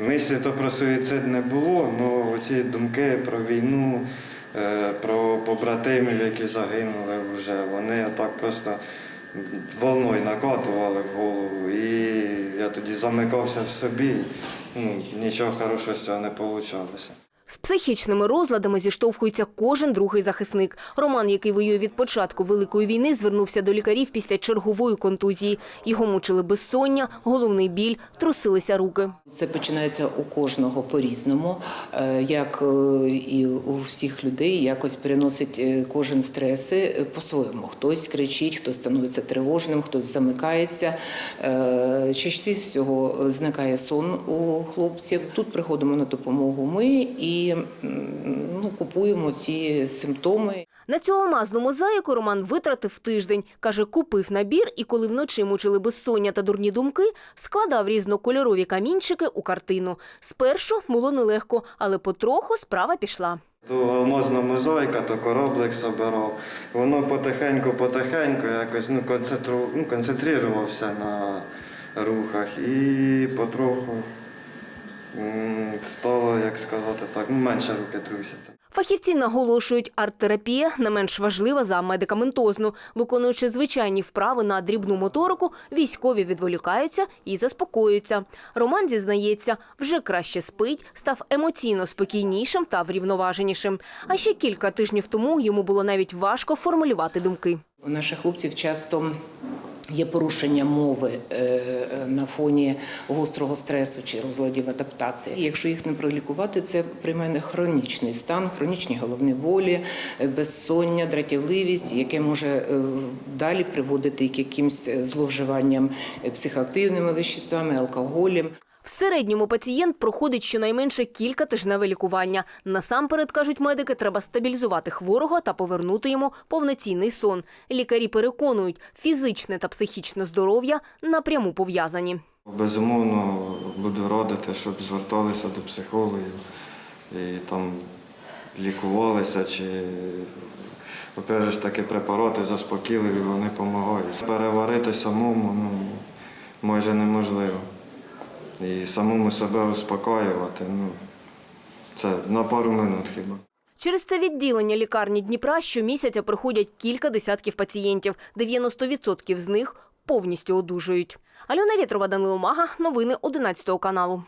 Мислі то про суїцид не було, але оці думки про війну, е, про побратимів, які загинули вже, вони так просто волною накатували в голову. І я тоді замикався в собі. Ну, нічого хорошого з цього не вийшло. З психічними розладами зіштовхується кожен другий захисник. Роман, який воює від початку Великої війни, звернувся до лікарів після чергової контузії. Його мучили безсоння, головний біль, трусилися руки. Це починається у кожного по-різному, Е, як е, і у всіх людей, якось переносить е, кожен стреси по-своєму. Хтось кричить, хтось становиться тривожним, хтось замикається. Частіше всього зникає сон у хлопців. Тут приходимо на допомогу ми і ну, купуємо ці симптоми. На цю алмазну мозаїку Роман витратив тиждень. Каже, купив набір і коли вночі мучили безсоння та дурні думки, складав різнокольорові камінчики у картину. Спершу було нелегко, але потроху справа пішла. То алмазна мозаїка, то кораблик собирав. Воно потихеньку-потихеньку якось ну, концентру, ну, концентрувався на рухах і потроху м, стало, як сказати так, ну, менше руки трусяться. Фахівці наголошують, арт-терапія не менш важлива за медикаментозну. Виконуючи звичайні вправи на дрібну моторику, військові відволікаються і заспокоюються. Роман зізнається, вже краще спить, став емоційно спокійнішим та врівноваженішим. А ще кілька тижнів тому йому було навіть важко формулювати думки. У наших хлопців часто є порушення мови е, на фоні гострого стресу чи розладів адаптації. Якщо їх не пролікувати, це прийме хронічний стан, хронічні головні болі, е, безсоння, дратівливість, яке може е, далі приводити к якимсь е, зловживанням е, психоактивними веществами, алкоголем. Середньому пацієнт проходить щонайменше кілька тижневе лікування. Насамперед, кажуть медики, треба стабілізувати хворого та повернути йому повноцінний сон. Лікарі переконують, фізичне та психічне здоров'я напряму пов'язані. Безумовно, буду радити, щоб зверталися до психологів і там лікувалися чи опять ж таки препарати заспокійливі, вони допомагають. Переварити самому ну, майже неможливо. І самому себе успокоювати, ну, це на пару минут хіба. Через це відділення лікарні Дніпра щомісяця приходять кілька десятків пацієнтів. 90% з них повністю одужують. Альона Вєтрова, Данило Мага. Новини 11 каналу.